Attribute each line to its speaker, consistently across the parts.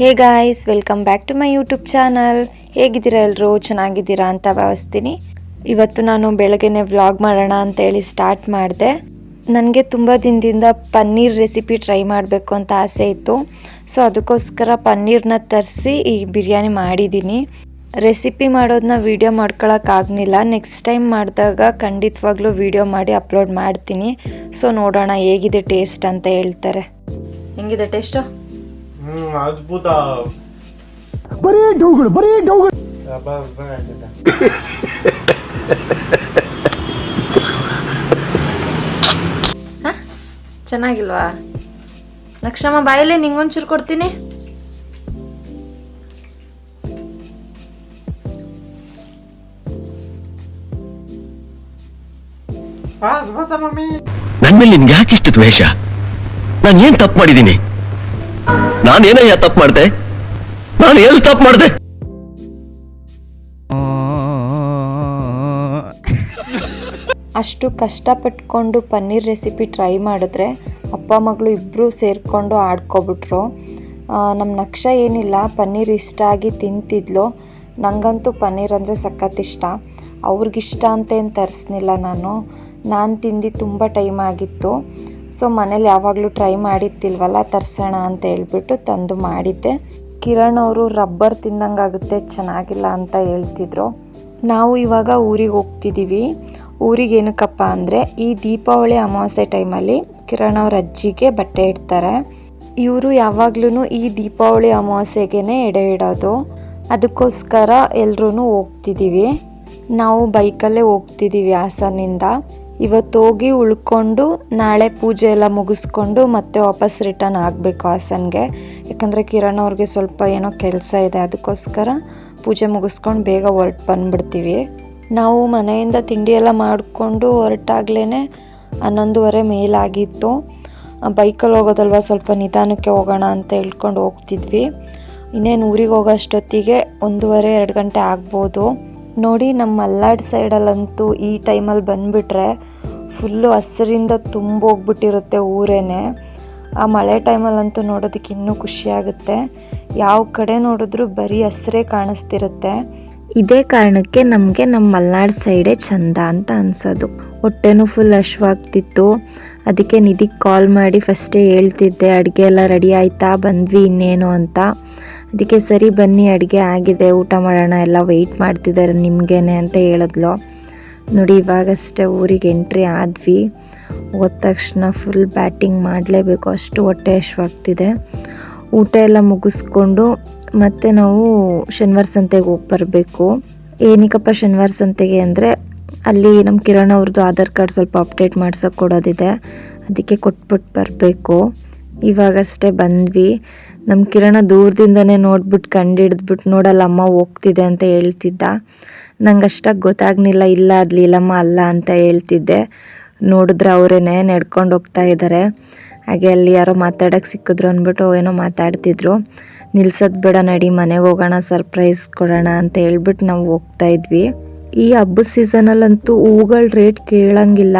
Speaker 1: Hey guys, welcome back to my YouTube channel. ಹೇಗಿದ್ದೀರಾ ಎಲ್ಲರೂ ಚೆನ್ನಾಗಿದ್ದೀರಾ ಅಂತ ಭಾವಿಸ್ತೀನಿ. ಇವತ್ತು ನಾನು ಬೆಳಗ್ಗೆನೆ ವ್ಲಾಗ್ ಮಾಡೋಣ ಅಂತೇಳಿ ಸ್ಟಾರ್ಟ್ ಮಾಡಿದೆ. ನನಗೆ ತುಂಬ ದಿನದಿಂದ ಪನ್ನೀರ್ ರೆಸಿಪಿ ಟ್ರೈ ಮಾಡಬೇಕು ಅಂತ ಆಸೆ ಇತ್ತು. ಸೊ, ಅದಕ್ಕೋಸ್ಕರ ಪನ್ನೀರ್ನ ತರಿಸಿ ಈ ಬಿರಿಯಾನಿ ಮಾಡಿದ್ದೀನಿ. ರೆಸಿಪಿ ಮಾಡೋದನ್ನ ವಿಡಿಯೋ ಮಾಡ್ಕೊಳಕ್ಕಾಗಲಿಲ್ಲ ನೆಕ್ಸ್ಟ್ ಟೈಮ್ ಮಾಡಿದಾಗ ಖಂಡಿತವಾಗ್ಲೂ ವಿಡಿಯೋ ಮಾಡಿ ಅಪ್ಲೋಡ್ ಮಾಡ್ತೀನಿ. ಸೊ, ನೋಡೋಣ ಹೇಗಿದೆ ಟೇಸ್ಟ್ ಅಂತ ಹೇಳ್ತಾರೆ. ಹೆಂಗಿದೆ ಟೇಸ್ಟು?
Speaker 2: ಹ್ಮ್ ಅದ್ಭುತ.
Speaker 3: ಬರೀ ಡೌಗಳು ಬರೀ ಡೌಗಳು.
Speaker 1: ಚೆನ್ನಾಗಿಲ್ವಾ? ಲಕ್ಷಮ್ಮ ಬಾಯಲ್ಲಿ ನಿಂಗೊಂಚೂರು ಕೊಡ್ತೀನಿ.
Speaker 2: ಅದ್ಭುತ ಮಮ್ಮಿ.
Speaker 4: ನನ್ ಮೇಲೆ ನಿನ್ಗೆ ಯಾಕೆ ಇಷ್ಟು ದ್ವೇಷ? ನಾನು ಏನ್ ತಪ್ಪು ಮಾಡಿದ್ದೀನಿ? ನಾನೇನಯ್ಯ ತಪ್ಪು ಮಾಡಿದೆ? ನಾನು ಎಲ್ಲಿ ತಪ್ಪು ಮಾಡಿದೆ?
Speaker 1: ಅಷ್ಟು ಕಷ್ಟಪಟ್ಕೊಂಡು ಪನ್ನೀರ್ ರೆಸಿಪಿ ಟ್ರೈ ಮಾಡಿದ್ರೆ ಅಪ್ಪ ಮಗಳು ಇಬ್ಬರೂ ಸೇರಿಕೊಂಡು ಆಡ್ಕೊಬಿಟ್ರು. ನಮ್ಮ ನಕ್ಷ ಏನಿಲ್ಲ, ಪನ್ನೀರ್ ಇಷ್ಟ ಆಗಿ ತಿಂತಿದ್ಲು. ನನಗಂತೂ ಪನ್ನೀರ್ ಅಂದರೆ ಸಖತ್ ಇಷ್ಟ. ಅವ್ರಿಗಿಷ್ಟ ಅಂತೇನು ತರಿಸ್ನಿಲ್ಲ ನಾನು. ನಾನು ತಿಂದು ತುಂಬ ಟೈಮ್ ಆಗಿತ್ತು. ಸೊ ಮನೇಲಿ ಯಾವಾಗಲೂ ಟ್ರೈ ಮಾಡಿತ್ತಿಲ್ವಲ್ಲ ತರ್ಸೋಣ ಅಂತ ಹೇಳ್ಬಿಟ್ಟು ತಂದು ಮಾಡಿದ್ದೆ. ಕಿರಣ್ ಅವರು ರಬ್ಬರ್ ತಿಂದಂಗಾಗುತ್ತೆ ಚೆನ್ನಾಗಿಲ್ಲ ಅಂತ ಹೇಳ್ತಿದ್ರು. ನಾವು ಇವಾಗ ಊರಿಗೆ ಹೋಗ್ತಿದ್ದೀವಿ ಊರಿಗೆ ಏನಕ್ಕಪ್ಪ ಅಂದರೆ, ಈ ದೀಪಾವಳಿ ಅಮಾವಾಸ್ಯೆ ಟೈಮಲ್ಲಿ ಕಿರಣ್ ಅವ್ರ ಅಜ್ಜಿಗೆ ಬಟ್ಟೆ ಇಡ್ತಾರೆ. ಇವರು ಯಾವಾಗ್ಲೂ ಈ ದೀಪಾವಳಿ ಅಮಾವಾಸ್ಯೆಗೆ ಎಡೆ ಇಡೋದು. ಅದಕ್ಕೋಸ್ಕರ ಎಲ್ಲರೂ ಹೋಗ್ತಿದ್ದೀವಿ ನಾವು ಬೈಕಲ್ಲೇ ಹೋಗ್ತಿದ್ದೀವಿ ಹಾಸನಿಂದ ಇವತ್ತು ಹೋಗಿ ಉಳ್ಕೊಂಡು ನಾಳೆ ಪೂಜೆ ಎಲ್ಲ ಮುಗಿಸ್ಕೊಂಡು ಮತ್ತೆ ವಾಪಸ್ ರಿಟರ್ನ್ ಆಗಬೇಕು ಹಾಸನ್ಗೆ. ಯಾಕಂದರೆ ಕಿರಣ್ ಅವ್ರಿಗೆ ಸ್ವಲ್ಪ ಏನೋ ಕೆಲಸ ಇದೆ, ಅದಕ್ಕೋಸ್ಕರ ಪೂಜೆ ಮುಗಿಸ್ಕೊಂಡು ಬೇಗ ಹೊರಟು ಬಂದ್ಬಿಡ್ತೀವಿ. ನಾವು ಮನೆಯಿಂದ ತಿಂಡಿ ಎಲ್ಲ ಮಾಡಿಕೊಂಡು ಹೊರಟಾಗ್ಲೇ ಹನ್ನೊಂದುವರೆ ಮೇಲಾಗಿತ್ತು. ಬೈಕಲ್ಲಿ ಹೋಗೋದಲ್ವ, ಸ್ವಲ್ಪ ನಿಧಾನಕ್ಕೆ ಹೋಗೋಣ ಅಂತ ಹೇಳ್ಕೊಂಡು ಹೋಗ್ತಿದ್ವಿ. ಇನ್ನೇನು ಊರಿಗೆ ಹೋಗೋಷ್ಟೊತ್ತಿಗೆ ಒಂದೂವರೆ, ಎರಡು ಗಂಟೆ ಆಗ್ಬೋದು. ನೋಡಿ, ನಮ್ಮ ಮಲ್ನಾಡ್ ಸೈಡಲ್ಲಂತೂ ಈ ಟೈಮಲ್ಲಿ ಬಂದುಬಿಟ್ರೆ ಫುಲ್ಲು ಹಸಿರಿಂದ ತುಂಬೋಗ್ಬಿಟ್ಟಿರುತ್ತೆ ಊರೇನೆ. ಆ ಮಳೆ ಟೈಮಲ್ಲಂತೂ ನೋಡೋದಕ್ಕೆ ಇನ್ನೂ ಖುಷಿಯಾಗುತ್ತೆ. ಯಾವ ಕಡೆ ನೋಡಿದ್ರೂ ಬರೀ ಹಸಿರೇ ಕಾಣಿಸ್ತಿರುತ್ತೆ. ಇದೇ ಕಾರಣಕ್ಕೆ ನಮಗೆ ನಮ್ಮ ಮಲ್ನಾಡ್ ಸೈಡೇ ಚಂದ ಅಂತ ಅನ್ಸೋದು. ಹೊಟ್ಟೆನೂ ಫುಲ್ ಹಶ್ವಾಗ್ತಿತ್ತು. ಅದಕ್ಕೆ ನಿಧಿಗೆ ಕಾಲ್ ಮಾಡಿ ಫಸ್ಟೇ ಹೇಳ್ತಿದ್ದೆ, ಅಡುಗೆ ಎಲ್ಲ ರೆಡಿ ಆಯಿತಾ, ಬಂದ್ವಿ ಇನ್ನೇನು ಅಂತ. ಅದಕ್ಕೆ ಸರಿ ಬನ್ನಿ, ಅಡುಗೆ ಆಗಿದೆ, ಊಟ ಮಾಡೋಣ, ಎಲ್ಲ ವೆಯ್ಟ್ ಮಾಡ್ತಿದ್ದಾರೆ ನಿಮಗೇನೆ ಅಂತ ಹೇಳಿದ್ಲು. ನೋಡಿ, ಇವಾಗಷ್ಟೇ ಊರಿಗೆ ಎಂಟ್ರಿ ಆದ್ವಿ. ಹೋದ ತಕ್ಷಣ ಫುಲ್ ಬ್ಯಾಟಿಂಗ್ ಮಾಡಲೇಬೇಕು, ಅಷ್ಟು ಹೊಟ್ಟೆ ಹಶ್ವಾಗ್ತಿದೆ ಊಟ ಎಲ್ಲ ಮುಗಿಸ್ಕೊಂಡು ಮತ್ತೆ ನಾವು ಶನಿವಾರ ಸಂತೆಗೆ ಹೋಗಿ ಬರಬೇಕು. ಏನಕ್ಕಪ್ಪ ಶನಿವಾರ ಸಂತೆಗೆ ಅಂದರೆ ಅಲ್ಲಿ ನಮ್ಮ ಕಿರಣ್ ಅವ್ರದ್ದು ಆಧಾರ್ ಕಾರ್ಡ್ ಸ್ವಲ್ಪ ಅಪ್ಡೇಟ್ ಮಾಡ್ಸೋಕೆ ಕೊಡೋದಿದೆ. ಅದಕ್ಕೆ ಕೊಟ್ಬಿಟ್ಟು ಬರಬೇಕು. ಇವಾಗಷ್ಟೇ ಬಂದ್ವಿ. ನಮ್ಮ ಕಿರಣ ದೂರದಿಂದನೇ ನೋಡ್ಬಿಟ್ಟು ಕಂಡು ಹಿಡಿದ್ಬಿಟ್ಟು ನೋಡಲ್ಲ ಅಮ್ಮ ಹೋಗ್ತಿದೆ ಅಂತ ಹೇಳ್ತಿದ್ದ. ನಂಗೆ ಅಷ್ಟಾಗಿ ಗೊತ್ತಾಗ್ಲಿಲ್ಲ ಇಲ್ಲ ಅದು ಅಲ್ಲ ಅಂತ ಹೇಳ್ತಿದ್ದೆ. ನೋಡಿದ್ರೆ ಅವರೇನೆ ನಡ್ಕೊಂಡು ಹೋಗ್ತಾ ಇದ್ದಾರೆ ಹಾಗೆ ಅಲ್ಲಿ ಯಾರೋ ಮಾತಾಡೋಕ್ಕೆ ಸಿಕ್ಕಿದ್ರು ಅಂದ್ಬಿಟ್ಟು ಏನೋ ಮಾತಾಡ್ತಿದ್ರು. ನಿಲ್ಸೋದು ಬೇಡ ನಡಿ, ಮನೆಗೆ ಹೋಗೋಣ, ಸರ್ಪ್ರೈಸ್ ಕೊಡೋಣ ಅಂತ ಹೇಳ್ಬಿಟ್ಟು ನಾವು ಹೋಗ್ತಾ ಇದ್ವಿ. ಈ ಹಬ್ಬದ ಸೀಸನಲ್ಲಂತೂ ಹೂಗಳ ರೇಟ್ ಕೇಳಂಗಿಲ್ಲ.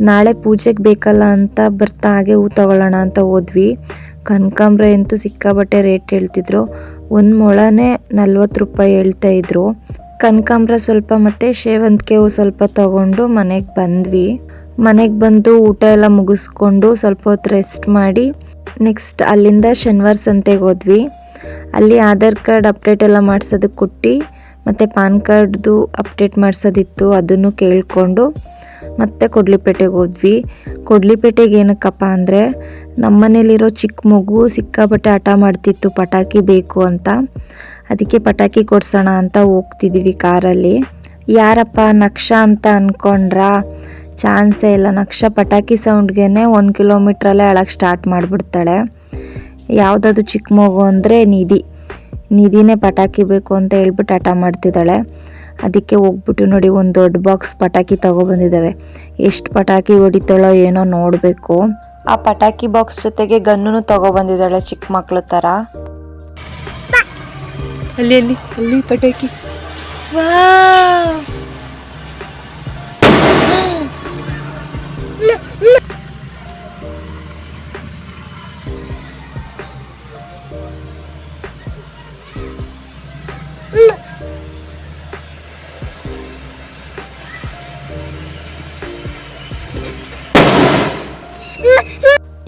Speaker 1: ನಾಳೆ ಪೂಜೆಗೆ ಬೇಕಲ್ಲ ಅಂತ ಬರ್ತಾ ಹಾಗೆ ಹೂ ತಗೊಳ್ಳೋಣ ಅಂತ ಹೋದ್ವಿ. ಕನಕಾಂಬ್ರ ಅಂತೂ ಸಿಕ್ಕಾಬಟ್ಟೆ ರೇಟ್ ಹೇಳ್ತಿದ್ರು. ಒಂದು ಮೊಳನೇ ನಲ್ವತ್ತು ರೂಪಾಯಿ ಹೇಳ್ತಾ ಇದ್ರು. ಕನಕಾಂಬ್ರ ಸ್ವಲ್ಪ ಮತ್ತು ಸೇವಂತಿಗೆ ಹೂ ಸ್ವಲ್ಪ ತಗೊಂಡು ಮನೆಗೆ ಬಂದ್ವಿ. ಮನೆಗೆ ಬಂದು ಊಟ ಎಲ್ಲ ಮುಗಿಸ್ಕೊಂಡು ಸ್ವಲ್ಪ ಹೊತ್ತು ರೆಸ್ಟ್ ಮಾಡಿ ನೆಕ್ಸ್ಟ್ ಅಲ್ಲಿಂದ ಶನಿವಾರ ಸಂತೆಗೆ ಹೋದ್ವಿ. ಅಲ್ಲಿ ಆಧಾರ್ ಕಾರ್ಡ್ ಅಪ್ಡೇಟ್ ಎಲ್ಲ ಮಾಡ್ಸೋದಕ್ಕೆ ಕೊಟ್ಟು ಮತ್ತು ಪಾನ್ ಕಾರ್ಡ್ದು ಅಪ್ಡೇಟ್ ಮಾಡಿಸೋದಿತ್ತು ಅದನ್ನು ಕೇಳಿಕೊಂಡು ಮತ್ತೆ ಕೊಡ್ಲಿಪೇಟೆಗೆ ಹೋದ್ವಿ. ಕೊಡ್ಲಿಪೇಟೆಗೆ ಏನಕ್ಕಪ್ಪ ಅಂದರೆ ನಮ್ಮನೇಲಿರೋ ಚಿಕ್ಕ ಮಗು ಸಿಕ್ಕಾಪಟ್ಟೆ ಹಠ ಮಾಡ್ತಿತ್ತು, ಪಟಾಕಿ ಬೇಕು ಅಂತ. ಅದಕ್ಕೆ ಪಟಾಕಿ ಕೊಡ್ಸೋಣ ಅಂತ ಹೋಗ್ತಿದ್ದೀವಿ ಕಾರಲ್ಲಿ. ಯಾರಪ್ಪ ನಕ್ಷ ಅಂತ ಅಂದ್ಕೊಂಡ್ರಾ ಚಾನ್ಸೇ ಇಲ್ಲ. ನಕ್ಷ ಪಟಾಕಿ ಸೌಂಡ್ಗೆ ಒಂದು ಕಿಲೋಮೀಟ್ರಲ್ಲೇ ಅಳಕ್ಕೆ ಸ್ಟಾರ್ಟ್ ಮಾಡಿಬಿಡ್ತಾಳೆ. ಯಾವುದಾದ್ರು ಚಿಕ್ಕ ಮಗು ಅಂದರೆ ನಿಧಿ. ನಿಧಿನೇ ಪಟಾಕಿ ಬೇಕು ಅಂತ ಹೇಳ್ಬಿಟ್ಟು ಹಠ ಮಾಡ್ತಿದ್ದಾಳೆ. ಅದಕ್ಕೆ ಹೋಗ್ಬಿಟ್ಟು ನೋಡಿ, ಒಂದು ದೊಡ್ಡ ಬಾಕ್ಸ್ ಪಟಾಕಿ ತಗೊಬಂದಿದ್ದಾವೆ ಎಷ್ಟು ಪಟಾಕಿ ಹೊಡಿತಾಳೋ ಏನೋ ನೋಡಬೇಕು. ಆ ಪಟಾಕಿ ಬಾಕ್ಸ್ ಜೊತೆಗೆ ಗನ್ನೂ ತಗೊಬಂದಿದ್ದಾಳೆ ಚಿಕ್ಕ ಮಕ್ಕಳ ಥರ
Speaker 5: ಅಲ್ಲಿ ಅಲ್ಲಿ ಅಲ್ಲಿ ಪಟಾಕಿ.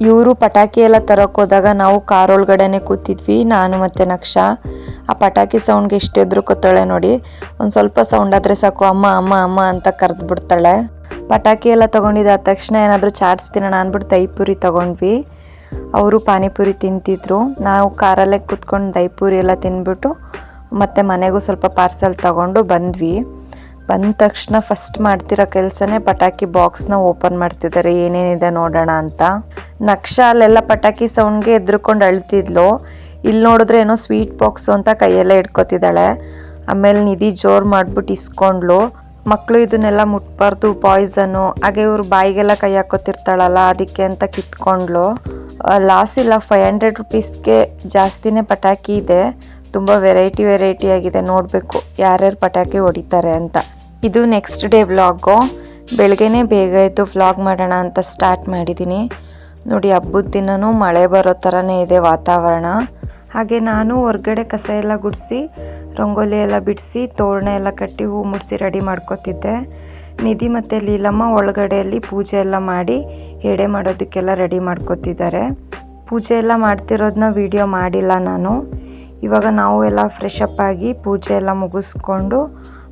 Speaker 1: ಇವರು ಪಟಾಕಿ ಎಲ್ಲ ತರೋಕ್ಕೋದಾಗ ನಾವು ಕಾರ್ ಕೂತಿದ್ವಿ, ನಾನು ಮತ್ತು ನಕ್ಷ. ಆ ಪಟಾಕಿ ಸೌಂಡ್ಗೆ ಎಷ್ಟು ಎದ್ರುಕೋತಾಳೆ ನೋಡಿ, ಒಂದು ಸ್ವಲ್ಪ ಸೌಂಡ್ ಆದರೆ ಸಾಕು, ಅಮ್ಮ ಅಮ್ಮ ಅಮ್ಮ ಅಂತ ಕರೆದು ಬಿಡ್ತಾಳೆ. ಪಟಾಕಿ ಎಲ್ಲ ತೊಗೊಂಡಿದ್ದಾದ ತಕ್ಷಣ ಏನಾದರೂ ಚಾಟ್ಸ್ ತಿನ್ನೋಣ ಅಂದ್ಬಿಟ್ಟು ದೈಪುರಿ ತೊಗೊಂಡ್ವಿ. ಅವರು ಪಾನಿಪುರಿ ತಿಂತಿದ್ರು. ನಾವು ಕಾರಲ್ಲೇ ಕೂತ್ಕೊಂಡು ದೈಪುರಿ ಎಲ್ಲ ತಿಂದ್ಬಿಟ್ಟು ಮತ್ತು ಮನೆಗೂ ಸ್ವಲ್ಪ ಪಾರ್ಸೆಲ್ ತಗೊಂಡು ಬಂದ್ವಿ. ಬಂದ ತಕ್ಷಣ ಫಸ್ಟ್ ಮಾಡ್ತಿರೋ ಕೆಲಸನೇ ಪಟಾಕಿ ಬಾಕ್ಸ್ನ ಓಪನ್ ಮಾಡ್ತಿದ್ದಾರೆ ಏನೇನಿದೆ ನೋಡೋಣ ಅಂತ. ನಕ್ಷ ಅಲ್ಲೆಲ್ಲ ಪಟಾಕಿ ಸೌಂಡ್ಗೆ ಎದ್ರುಕೊಂಡು ಅಳ್ತಿದ್ಲು. ಇಲ್ಲಿ ನೋಡಿದ್ರೆ ಏನೋ ಸ್ವೀಟ್ ಬಾಕ್ಸು ಅಂತ ಕೈಯಲ್ಲೇ ಇಟ್ಕೊತಿದ್ದಾಳೆ ಆಮೇಲೆ ನಿಧಿ ಜೋರು ಮಾಡ್ಬಿಟ್ಟು ಇಸ್ಕೊಂಡ್ಲು. ಮಕ್ಕಳು ಇದನ್ನೆಲ್ಲ ಮುಟ್ಬಾರ್ದು ಪಾಯ್ಸನ್ನು ಹಾಗೆ ಇವ್ರು ಬಾಯಿಗೆಲ್ಲ ಕೈ ಹಾಕೋತಿರ್ತಾಳಲ್ಲ ಅದಕ್ಕೆ ಅಂತ ಕಿತ್ಕೊಂಡ್ಲು. ಲಾಸ್ ಇಲ್ಲ ಫೈವ್ ಹಂಡ್ರೆಡ್ ರುಪೀಸ್ಗೆ ಜಾಸ್ತಿನೇ ಪಟಾಕಿ ಇದೆ. ತುಂಬ ವೆರೈಟಿ ವೆರೈಟಿ ಆಗಿದೆ, ನೋಡಬೇಕು ಯಾರ್ಯಾರು ಪಟಾಕಿ ಹೊಡಿತಾರೆ ಅಂತ. ಇದು ನೆಕ್ಸ್ಟ್ ಡೇ ವ್ಲಾಗು ಬೆಳಗ್ಗೆನೇ ಬೇಗ ಎದ್ದು ವ್ಲಾಗ್ ಮಾಡೋಣ ಅಂತ ಸ್ಟಾರ್ಟ್ ಮಾಡಿದ್ದೀನಿ ನೋಡಿ, ಹಬ್ಬದ ದಿನವೂ ಮಳೆ ಬರೋ ಥರನೇ ಇದೆ ವಾತಾವರಣ. ಹಾಗೆ ನಾನು ಹೊರಗಡೆ ಕಸ ಎಲ್ಲ ಗುಡಿಸಿ, ರಂಗೋಲಿ ಎಲ್ಲ ಬಿಡಿಸಿ, ತೋರಣ ಎಲ್ಲ ಕಟ್ಟಿ ಹೂ ಮುಡಿಸಿ ರೆಡಿ ಮಾಡ್ಕೋತಿದ್ದೆ. ನಿಧಿ ಮತ್ತು ಲೀಲಮ್ಮ ಒಳಗಡೆಯಲ್ಲಿ ಪೂಜೆ ಎಲ್ಲ ಮಾಡಿ ಎಡೆ ಮಾಡೋದಕ್ಕೆಲ್ಲ ರೆಡಿ ಮಾಡ್ಕೋತಿದ್ದಾರೆ. ಪೂಜೆ ಎಲ್ಲ ಮಾಡ್ತಿರೋದನ್ನ ವಿಡಿಯೋ ಮಾಡಿಲ್ಲ ನಾನು. ಇವಾಗ ನಾವು ಎಲ್ಲ ಫ್ರೆಶ್ ಅಪ್ ಆಗಿ ಪೂಜೆ ಎಲ್ಲ ಮುಗಿಸ್ಕೊಂಡು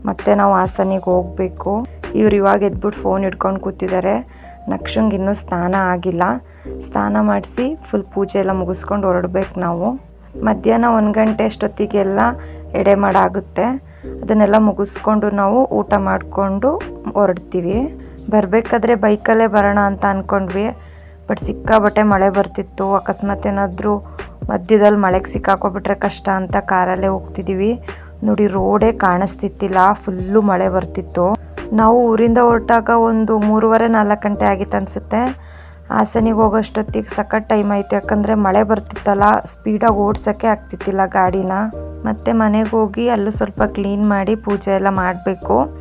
Speaker 1: ಮತ್ತೆ ನಾವು ಹಾಸನಿಗೆ ಹೋಗಬೇಕು. ಇವ್ರು ಇವಾಗ ಎದ್ಬಿಟ್ಟು ಫೋನ್ ಹಿಡ್ಕೊಂಡು ಕೂತಿದ್ದಾರೆ ನಕ್ಷಂಗೆ ಇನ್ನೂ ಸ್ನಾನ ಆಗಿಲ್ಲ. ಸ್ನಾನ ಮಾಡಿಸಿ ಫುಲ್ ಪೂಜೆ ಎಲ್ಲ ಮುಗಿಸ್ಕೊಂಡು ಹೊರಡ್ಬೇಕು ನಾವು. ಮಧ್ಯಾಹ್ನ ಒಂದು ಗಂಟೆ ಅಷ್ಟೊತ್ತಿಗೆಲ್ಲ ಎಡೆ ಮಾಡಾಗುತ್ತೆ ಅದನ್ನೆಲ್ಲ ಮುಗಿಸ್ಕೊಂಡು ನಾವು ಊಟ ಮಾಡಿಕೊಂಡು ಹೊರಡ್ತೀವಿ. ಬರಬೇಕಾದ್ರೆ ಬೈಕಲ್ಲೇ ಬರೋಣ ಅಂತ ಅಂದ್ಕೊಂಡ್ವಿ ಬಟ್ ಸಿಕ್ಕಾಬಟ್ಟೆ ಮಳೆ ಬರ್ತಿತ್ತು. ಅಕಸ್ಮಾತ್ ಏನಾದರೂ ಮಧ್ಯದಲ್ಲಿ ಮಳೆಗೆ ಸಿಕ್ಕಾಕೊಬಿಟ್ರೆ ಕಷ್ಟ ಅಂತ ಕಾರಲ್ಲೇ ಹೋಗ್ತಿದ್ದೀವಿ ನೋಡಿ, ರೋಡೇ ಕಾಣಿಸ್ತಿತ್ತಿಲ್ಲ, ಫುಲ್ಲು ಮಳೆ ಬರ್ತಿತ್ತು. ನಾವು ಊರಿಂದ ಹೊರಟಾಗ ಒಂದು ಮೂರುವರೆ, ನಾಲ್ಕು ಗಂಟೆ ಆಗಿತ್ತು ಅನಿಸುತ್ತೆ. ಹಾಸನಿಗೆ ಹೋಗೋಷ್ಟೊತ್ತಿಗೆ ಸಖತ್ ಟೈಮ್ ಆಯಿತು. ಯಾಕಂದರೆ ಮಳೆ ಬರ್ತಿತ್ತಲ್ಲ ಸ್ಪೀಡಾಗಿ ಓಡ್ಸೋಕ್ಕೆ ಆಗ್ತಿತ್ತಿಲ್ಲ ಗಾಡಿನ. ಮತ್ತು ಮನೆಗೆ ಹೋಗಿ ಅಲ್ಲೂ ಸ್ವಲ್ಪ ಕ್ಲೀನ್ ಮಾಡಿ ಪೂಜೆ ಎಲ್ಲ ಮಾಡಬೇಕು.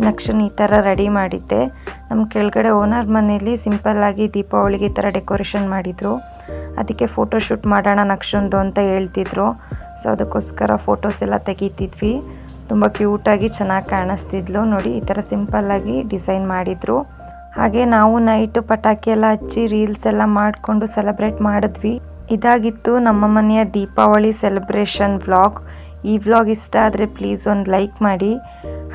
Speaker 1: ನಕ್ಷನ್ ಈ ಥರ ರೆಡಿ ಮಾಡಿದ್ದೆ. ನಮ್ಮ ಕೆಳಗಡೆ ಓನರ್ ಮನೇಲಿ ಸಿಂಪಲ್ಲಾಗಿ ದೀಪಾವಳಿಗೆ ಈ ಥರ ಡೆಕೋರೇಷನ್ ಮಾಡಿದರು. ಅದಕ್ಕೆ ಫೋಟೋ ಶೂಟ್ ಮಾಡೋಣ ನಕ್ಷಂದು ಅಂತ ಹೇಳ್ತಿದ್ರು. ಸೊ, ಅದಕ್ಕೋಸ್ಕರ ಫೋಟೋಸ್ ಎಲ್ಲ ತೆಗಿತಿದ್ವಿ. ತುಂಬ ಕ್ಯೂಟಾಗಿ ಚೆನ್ನಾಗಿ ಕಾಣಿಸ್ತಿದ್ಲು. ನೋಡಿ, ಈ ಥರ ಸಿಂಪಲ್ಲಾಗಿ ಡಿಸೈನ್ ಮಾಡಿದರು. ಹಾಗೆ ನಾವು ನೈಟು ಪಟಾಕಿ ಎಲ್ಲ ಹಚ್ಚಿ ರೀಲ್ಸ್ ಎಲ್ಲ ಮಾಡಿಕೊಂಡು ಸೆಲೆಬ್ರೇಟ್ ಮಾಡಿದ್ವಿ. ಇದಾಗಿತ್ತು ನಮ್ಮ ಮನೆಯ ದೀಪಾವಳಿ ಸೆಲೆಬ್ರೇಷನ್ ವ್ಲಾಗ್. ಈ ವ್ಲಾಗ್ ಇಷ್ಟ ಆದರೆ ಪ್ಲೀಸ್ ಒಂದು ಲೈಕ್ ಮಾಡಿ.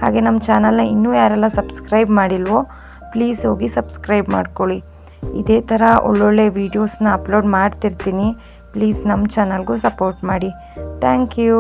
Speaker 1: ಹಾಗೆ ನಮ್ಮ ಚಾನಲ್ನ ಇನ್ನೂ ಯಾರೆಲ್ಲ ಸಬ್ಸ್ಕ್ರೈಬ್ ಮಾಡಿಲ್ವೋ ಪ್ಲೀಸ್ ಹೋಗಿ ಸಬ್ಸ್ಕ್ರೈಬ್ ಮಾಡ್ಕೊಳ್ಳಿ. ಇದೇ ಥರ ಒಳ್ಳೊಳ್ಳೆ ವೀಡಿಯೋಸ್ನ ಅಪ್ಲೋಡ್ ಮಾಡ್ತಿರ್ತೀನಿ. ಪ್ಲೀಸ್ ನಮ್ಮ ಚಾನಲ್ಗೂ ಸಪೋರ್ಟ್ ಮಾಡಿ. Thank you